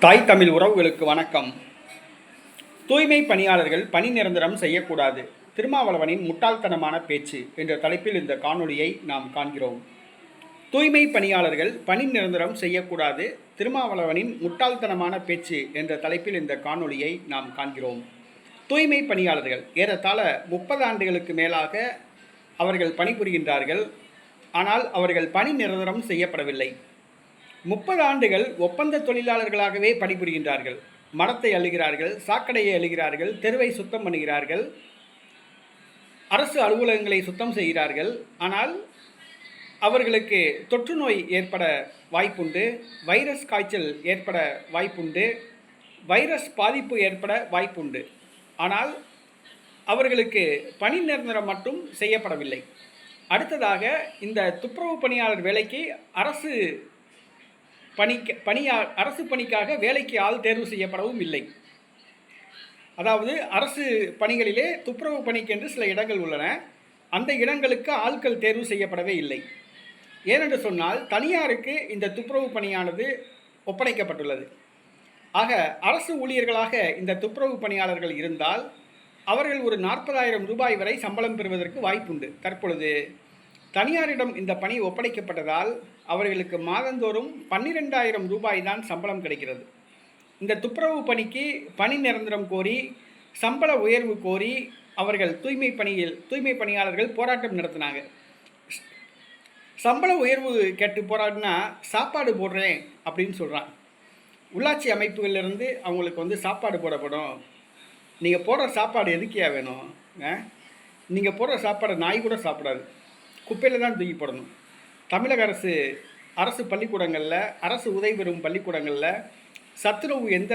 தாய் தமிழ் உறவுகளுக்கு வணக்கம். தூய்மை பணியாளர்கள் பணி நிரந்தரம் செய்யக்கூடாது. திருமாவளவனின் முட்டாள்தனமான பேச்சு என்ற தலைப்பில் இந்த காணொளியை நாம் காண்கிறோம். தூய்மை பணியாளர்கள் பணி நிரந்தரம் செய்யக்கூடாது. திருமாவளவனின் முட்டாள்தனமான பேச்சு என்ற தலைப்பில் இந்த காணொளியை நாம் காண்கிறோம். தூய்மை பணியாளர்கள் ஏறத்தாழ முப்பது ஆண்டுகளுக்கு மேலாக அவர்கள் பணிபுரிகின்றார்கள். ஆனால் அவர்கள் பணி நிரந்தரம் செய்யப்படவில்லை. முப்பது ஆண்டுகள் ஒப்பந்த தொழிலாளர்களாகவே பணிபுரிகின்றார்கள். மரத்தை அழுகிறார்கள் சாக்கடையை அழுகிறார்கள் தெருவை சுத்தம் பண்ணுகிறார்கள் அரசு அலுவலகங்களை சுத்தம் செய்கிறார்கள். ஆனால் அவர்களுக்கு தொற்று நோய் ஏற்பட வாய்ப்புண்டு வைரஸ் காய்ச்சல் ஏற்பட வாய்ப்புண்டு வைரஸ் பாதிப்பு ஏற்பட வாய்ப்புண்டு. ஆனால் அவர்களுக்கு பணி நிரந்தரம் மட்டும் செய்யப்படவில்லை. அடுத்ததாக இந்த துப்புரவு பணியாளர் வேலைக்கு அரசு பணிக்கு பணியா அரசு பணிக்காக வேலைக்கு ஆள் தேர்வு செய்யப்படவும் இல்லை. அதாவது அரசு பணிகளிலே துப்புரவு பணிக்கென்று சில இடங்கள் உள்ளன. அந்த இடங்களுக்கு ஆட்கள் தேர்வு செய்யப்படவே இல்லை. ஏனென்று சொன்னால் தனியாருக்கு இந்த துப்புரவு பணியானது ஒப்படைக்கப்பட்டுள்ளது. ஆக அரசு ஊழியர்களாக இந்த துப்புரவு பணியாளர்கள் இருந்தால் அவர்கள் ஒரு நாற்பதாயிரம் ரூபாய் வரை சம்பளம் பெறுவதற்கு வாய்ப்புண்டு. தற்பொழுது தனியாரிடம் இந்த பணி ஒப்படைக்கப்பட்டதால் அவர்களுக்கு மாதந்தோறும் பன்னிரெண்டாயிரம் ரூபாய் தான் சம்பளம் கிடைக்கிறது. இந்த துப்புரவு பணிக்கு பணி நிரந்தரம் கோரி சம்பள உயர்வு கோரி அவர்கள் தூய்மை பணியில் தூய்மை பணியாளர்கள் போராட்டம் நடத்தினாங்க. சம்பள உயர்வு கேட்டு போராடினா சாப்பாடு போடுறேன் அப்படின்னு சொல்கிறான் உள்ளாட்சி அமைப்புகளிலிருந்து அவங்களுக்கு வந்து சாப்பாடு போடப்படும். நீங்கள் போடுற சாப்பாடு எதுக்கியா வேணும்? நீங்கள் போடுற சாப்பாடு நாய் கூட சாப்பிடாது. குப்பையில் தான் தூக்கி போடணும் தமிழக அரசு அரசு பள்ளிக்கூடங்களில் அரசு உதவி பெறும் பள்ளிக்கூடங்களில் சத்துணவு எந்த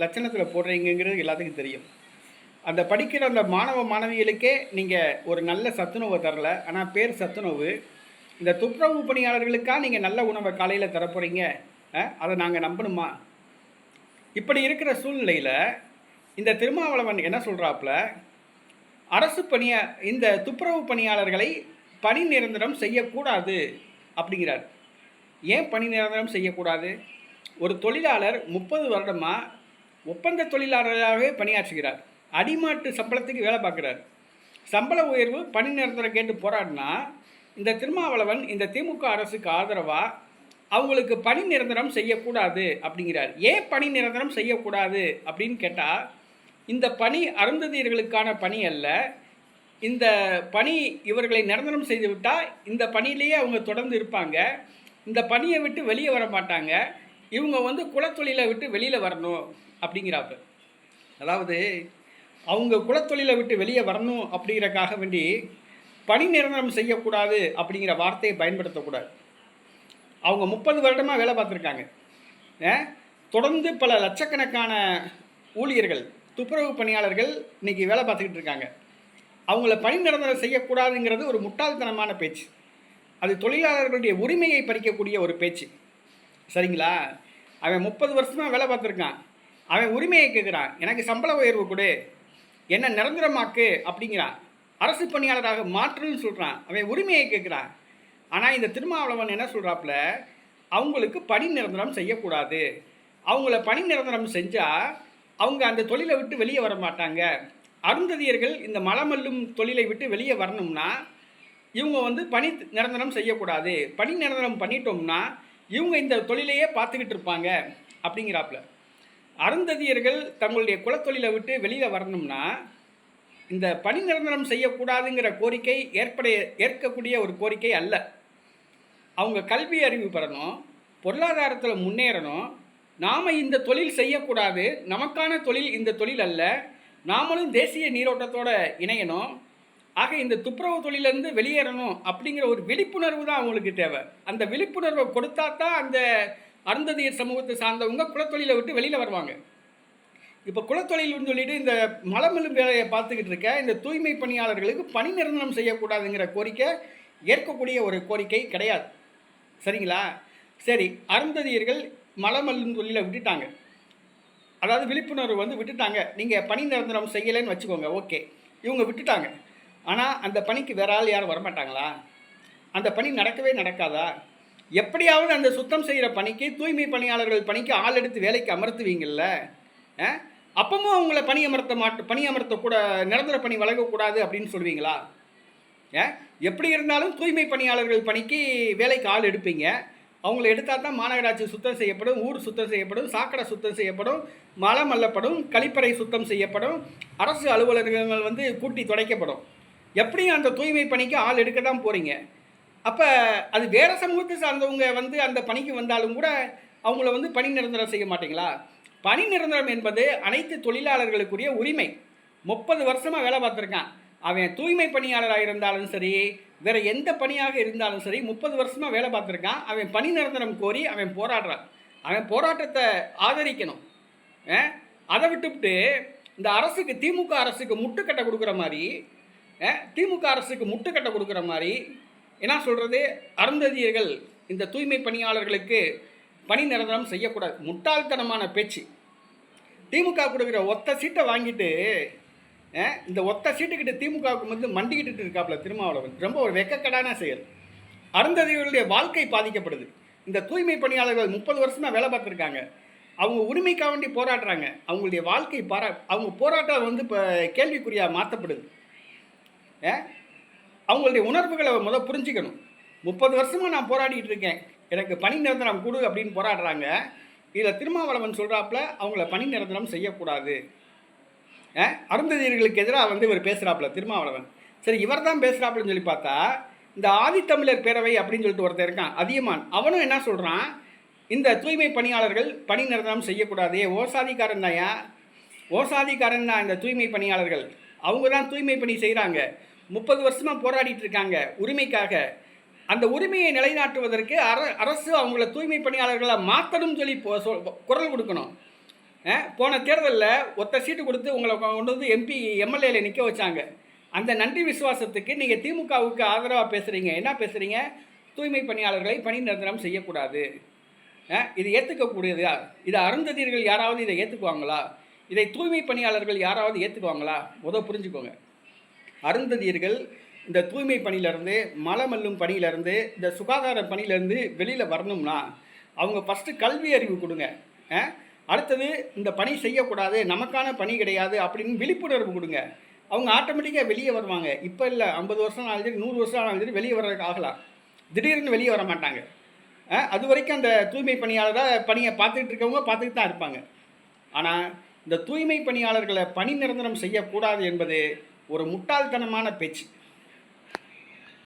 லட்சணத்தில் போடுறீங்கிறது எல்லாத்துக்கும் தெரியும். அந்த படிக்கிற அந்த மாணவ மாணவிகளுக்கே நீங்கள் ஒரு நல்ல சத்துணவை தரல. ஆனால் பேர் சத்துணவு. இந்த துப்புரவு பணியாளர்களுக்காக நீங்கள் நல்ல உணவை காலையில் தரப்போகிறீங்க அதை நாங்கள் நம்பணுமா? இப்படி இருக்கிற சூழ்நிலையில் இந்த திருமாவளவன் என்ன சொல்கிறாப்புல அரசு பணிய இந்த துப்புரவு பணியாளர்களை பணி நிரந்தரம் செய்யக்கூடாது அப்படிங்கிறார். ஏன் பணி நிரந்தரம் செய்யக்கூடாது? ஒரு தொழிலாளர் முப்பது வருடமாக ஒப்பந்த தொழிலாளராகவே பணியாற்றுகிறார். அடிமாட்டு சம்பளத்துக்கு வேலை பார்க்குறார். சம்பள உயர்வு பணி நிரந்தரம் கேட்டு போராடினா இந்த திருமாவளவன் இந்த திமுக அரசுக்கு ஆதரவாக அவங்களுக்கு பணி நிரந்தரம் செய்யக்கூடாது அப்படிங்கிறார். ஏன் பணி நிரந்தரம் செய்யக்கூடாது அப்படின்னு கேட்டால் இந்த பணி அருந்ததியர்களுக்கான பணி அல்ல இந்த பணி இவர்களை நிரந்தரம் செய்து விட்டால் இந்த பணியிலேயே அவங்க தொடர்ந்து இருப்பாங்க. இந்த பணியை விட்டு வெளியே வர மாட்டாங்க. இவங்க வந்து குலத்தொழிலை விட்டு வெளியில் வரணும் அப்படிங்கிறாப்பு அதாவது அவங்க குலத்தொழிலை விட்டு வெளியே வரணும் அப்படிங்கிறக்காக வேண்டி பணி நிரந்தரம் செய்யக்கூடாது அப்படிங்கிற வார்த்தையை பயன்படுத்தக்கூடாது. அவங்க முப்பது வருடமாக வேலை பார்த்துருக்காங்க. தொடர்ந்து பல லட்சக்கணக்கான ஊழியர்கள் துப்புரவு பணியாளர்கள் இன்றைக்கி வேலை பார்த்துக்கிட்டு இருக்காங்க. அவங்கள பணி நிரந்தரம் செய்யக்கூடாதுங்கிறது ஒரு முட்டாள்தனமான பேச்சு. அது தொழிலாளர்களுடைய உரிமையை பறிக்கக்கூடிய ஒரு பேச்சு. சரிங்களா? அவன் முப்பது வருஷமாக வேலை பார்த்துருக்கான். அவன் உரிமையை கேட்குறான். எனக்கு சம்பள உயர்வு கொடு. என்ன நிரந்தரமாக்கு அப்படிங்கிறான். அரசு பணியாளராக மாற்றுன்னு சொல்கிறான் அவன் உரிமையை கேட்குறான். ஆனால் இந்த திருமாவளவன் என்ன சொல்கிறாப்புல அவங்களுக்கு பணி நிரந்தரம் செய்யக்கூடாது. அவங்கள பணி நிரந்தரம் செஞ்சால் அவங்க அந்த தொழிலை விட்டு வெளியே வர மாட்டாங்க. அருந்ததியர்கள் இந்த மலமல்லும் தொழிலை விட்டு வெளியே வரணும்னா இவங்க வந்து பணி நிரந்தரம் செய்யக்கூடாது. பணி நிரந்தரம் பண்ணிட்டோம்னா இவங்க இந்த தொழிலையே பார்த்துக்கிட்டு இருப்பாங்க அப்படிங்கிறாப்புல அருந்ததியர்கள் தங்களுடைய குலத்தொழிலை விட்டு வெளியில் வரணும்னா இந்த பணி நிரந்தரம் செய்யக்கூடாதுங்கிற கோரிக்கை ஏற்பட ஏற்கக்கூடிய ஒரு கோரிக்கை அல்ல. அவங்க கல்வி அறிவு பெறணும் பொருளாதாரத்தில் முன்னேறணும். நாம் இந்த தொழில் செய்யக்கூடாது. நமக்கான தொழில் இந்த தொழில் அல்ல. நாமளும் தேசிய நீரோட்டத்தோட இணையணும். ஆக இந்த துப்புரவு தொழிலேருந்து வெளியேறணும் அப்படிங்கிற ஒரு விழிப்புணர்வு தான் அவங்களுக்கு தேவை. அந்த விழிப்புணர்வை கொடுத்தா தான் அந்த அருந்ததியர் சமூகத்தை சார்ந்தவங்க குலத்தொழிலை விட்டு வெளியில் வருவாங்க. இப்போ குலத்தொழில்னு சொல்லிட்டு இந்த மலமெலும் வேலையை பார்த்துக்கிட்டு இருக்க இந்த தூய்மை பணியாளர்களுக்கு பணி நிரந்தரம் செய்யக்கூடாதுங்கிற கோரிக்கை ஏற்கக்கூடிய ஒரு கோரிக்கை கிடையாது. சரிங்களா? சரி அருந்ததியர்கள் மலமல்லும் தொழிலை விட்டுட்டாங்க. அதாவது விழிப்புணர்வு வந்து விட்டுட்டாங்க. நீங்கள் பணி நிரந்தரம் செய்யலைன்னு வச்சுக்கோங்க. ஓகே. இவங்க விட்டுட்டாங்க. ஆனால் அந்த பணிக்கு வேற ஆள் யாரும் வரமாட்டாங்களா? அந்த பணி நடக்கவே நடக்காதா? எப்படியாவது அந்த சுத்தம் செய்கிற பணிக்கு தூய்மை பணியாளர்கள் பணிக்கு ஆள் எடுத்து வேலைக்கு அமர்த்துவீங்கள்ல ஆ? அப்பவும் அவங்கள பணி அமர்த்த மாட்டு பணி அமர்த்தக்கூட நிரந்தர பணி வழங்கக்கூடாது அப்படின்னு சொல்லுவீங்களா? ஏன் எப்படி இருந்தாலும் தூய்மை பணியாளர்கள் பணிக்கு வேலைக்கு ஆள் எடுப்பீங்க. அவங்கள எடுத்தால் தான் மாநகராட்சி சுத்தம் செய்யப்படும் ஊர் சுத்தம் செய்யப்படும் சாக்கடை சுத்தம் செய்யப்படும் மலம் அல்லப்படும் கழிப்பறை சுத்தம் செய்யப்படும் அரசு அலுவலகங்கள் வந்து கூட்டி துடைக்கப்படும். எப்படியும் அந்த தூய்மை பணிக்கு ஆள் எடுக்க தான் போகிறீங்க அப்போ அது வேறு சமூகத்தை சார்ந்தவங்க வந்து அந்த பணிக்கு வந்தாலும் கூட அவங்கள வந்து பணி நிரந்தரம் செய்ய மாட்டீங்களா? பணி நிரந்தரம் என்பது அனைத்து தொழிலாளர்களுக்குரிய உரிமை. முப்பது வருஷமாக வேலை பார்த்துருக்கான். அவன் தூய்மை பணியாளராக இருந்தாலும் சரி வேற எந்த பணியாக இருந்தாலும் சரி முப்பது வருஷமாக வேலை பார்த்துருக்கான். அவன் பணி நிரந்தரம் கோரி அவன் போராடுறான். அவன் போராட்டத்தை ஆதரிக்கணும். ஆ? அதை விட்டுவிட்டு இந்த அரசுக்கு திமுக அரசுக்கு முட்டுக்கட்டை கொடுக்குற மாதிரி திமுக அரசுக்கு முட்டுக்கட்டை கொடுக்குற மாதிரி என்ன சொல்கிறது அருந்ததியர்கள் இந்த தூய்மை பணியாளர்களுக்கு பணி நிரந்தரம் செய்யக்கூடாது. முட்டாள்தனமான பேச்சு. திமுக கொடுக்குற ஒத்த சீட்டை வாங்கிட்டு இந்த ஒத்த சீட்டுக்கிட்ட திமுகவுக்கு வந்து மண்டிக்கிட்டு இருக்காப்புல திருமாவளவன். ரொம்ப ஒரு வெக்கக்கடான செயல். அருந்ததியர்களுடைய வாழ்க்கை பாதிக்கப்படுது. இந்த தூய்மை பணியாளர்கள் முப்பது வருஷமாக வேலை பார்த்துருக்காங்க. அவங்க உரிமைக்காக வேண்டி போராடுறாங்க. அவங்களுடைய வாழ்க்கை பாரா அவங்க போராட்டம் வந்து இப்போ கேள்விக்குறியாக மாற்றப்படுது அஹ், அவங்களுடைய உணர்வுகளை முதல் புரிஞ்சுக்கணும். முப்பது வருஷமாக நான் போராடிட்டு இருக்கேன். எனக்கு பணி நிரந்தரம் கொடு அப்படின்னு போராடுறாங்க. இதில் திருமாவளவன் சொல்கிறாப்புல அவங்கள பணி நிரந்தரம் செய்யக்கூடாது. அருந்ததியர்களுக்கு எதிராக வந்து இவர் பேசுகிறாப்புல திருமாவளவன். சரி இவர் தான் பேசுகிறாப்புலன்னு சொல்லி பார்த்தா இந்த ஆதித்தமிழர் பேரவை அப்படின்னு சொல்லிட்டு ஒருத்தர் இருக்கான் அதியமான். அவனும் என்ன சொல்கிறான் இந்த தூய்மை பணியாளர்கள் பணி நிரந்தரம் செய்யக்கூடாது. ஓசாதிக்காரன் தான் ஓசாதிக்காரன் தான் இந்த தூய்மை பணியாளர்கள். அவங்க தான் தூய்மை பணி செய்கிறாங்க முப்பது வருஷமாக போராடிட்டு இருக்காங்க உரிமைக்காக. அந்த உரிமையை நிலைநாட்டுவதற்கு அர அரசு அவங்கள தூய்மை பணியாளர்களை மாற்றணும்னு சொல்லி குரல் கொடுக்கணும். போன தேர்தலில் ஒத்த சீட்டு கொடுத்து உங்களை கொண்டு வந்து எம்பி எம்எல்ஏல நிற்க வச்சாங்க. அந்த நன்றி விசுவாசத்துக்கு நீங்கள் திமுகவுக்கு ஆதரவாக பேசுகிறீங்க என்ன பேசுகிறீங்க தூய்மை பணியாளர்களை பணி நிரந்தரம் செய்யக்கூடாது. இது ஏற்றுக்கக்கூடியதா இது அருந்ததியர்கள் யாராவது இதை ஏற்றுக்குவாங்களா இதை தூய்மை பணியாளர்கள் யாராவது ஏற்றுக்குவாங்களா உதவ புரிஞ்சுக்கோங்க. அருந்ததியர்கள் இந்த தூய்மை பணியிலேருந்து மலமல்லும் பணியிலேருந்து இந்த சுகாதார பணியிலேருந்து வெளியில் வரணும்னா அவங்க ஃபஸ்ட்டு கல்வி அறிவு கொடுங்க. ஆ அடுத்தது இந்த பணி செய்யக்கூடாது நமக்கான பணி கிடையாது அப்படின்னு விழிப்புணர்வு கொடுங்க. அவங்க ஆட்டோமேட்டிக்காக வெளியே வருவாங்க. இப்போ இல்லை ஐம்பது வருஷம் ஆனாலும் சரி நூறு வருஷம் ஆனாலும் சரி வெளியே வர்றதுக்கு ஆகலாம். திடீர்னு வெளியே வர மாட்டாங்க. அது வரைக்கும் அந்த தூய்மை பணியாளராக பணியை பார்த்துக்கிட்டு இருக்கவங்க பார்த்துக்கிட்டு தான் இருப்பாங்க. ஆனால் இந்த தூய்மை பணியாளர்களை பணி நிரந்தரம் செய்யக்கூடாது என்பது ஒரு முட்டாள்தனமான பேச்சு.